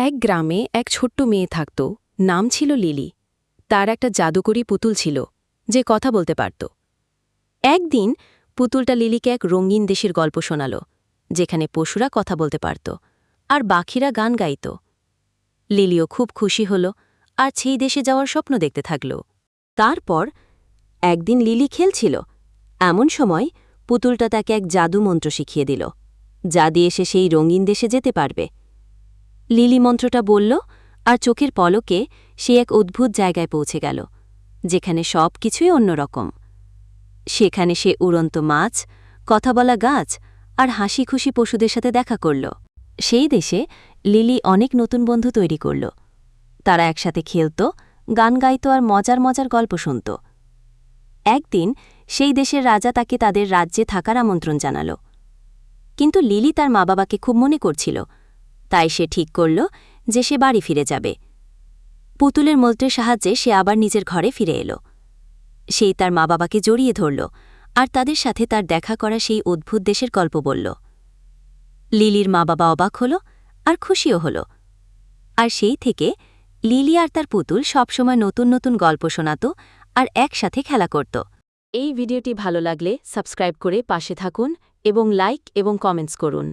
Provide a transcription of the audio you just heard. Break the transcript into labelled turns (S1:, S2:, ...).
S1: এক গ্রামে এক ছোট্ট মেয়ে থাকত, নাম ছিল লিলি। তার একটা জাদুকরি পুতুল ছিল, যে কথা বলতে পারত। একদিন পুতুলটা লিলিকে এক রঙিন দেশের গল্প শোনাল, যেখানে পশুরা কথা বলতে পারত আর বাকিরা গান গাইত। লিলিও খুব খুশি হল আর সেই দেশে যাওয়ার স্বপ্ন দেখতে থাকল। তারপর একদিন লিলি খেলছিল। এমন সময় পুতুলটা তাকে এক জাদু মন্ত্র শিখিয়ে দিল, যা দিয়ে সে সেই রঙিন দেশে যেতে পারবে। লিলি মন্ত্রটা বলল, আর চোখের পলকে সে এক অদ্ভুত জায়গায় পৌঁছে গেল, যেখানে সব কিছুই অন্যরকম। সেখানে সে উড়ন্ত মাছ, কথা বলা গাছ, আর হাসি খুশি পশুদের সাথে দেখা করল। সেই দেশে লিলি অনেক নতুন বন্ধু তৈরি করল। তারা একসাথে খেলত, গান গাইত আর মজার মজার গল্প শুনত। একদিন সেই দেশের রাজা তাকে তাদের রাজ্যে থাকার আমন্ত্রণ জানাল। কিন্তু লিলি তার মা বাবাকে খুব মনে করছিল তাই সে ঠিক করল যে সে বাড়ি ফিরে যাবে। পুতুলের মন্ত্রের সাহায্যে সে আবার নিজের ঘরে ফিরে এলো। সেই তার মা বাবাকে জড়িয়ে ধরল আর তাদের সাথে তার দেখা করা সেই অদ্ভুত দেশের গল্প বলল। লিলির মা বাবা অবাক হল আর খুশিও হল। আর সেই থেকে লিলি আর তার পুতুল সবসময় নতুন নতুন গল্প শোনাত আর একসাথে খেলা করত। এই ভিডিওটি ভালো লাগলে সাবস্ক্রাইব করে পাশে থাকুন এবং লাইক এবং কমেন্টস করুন।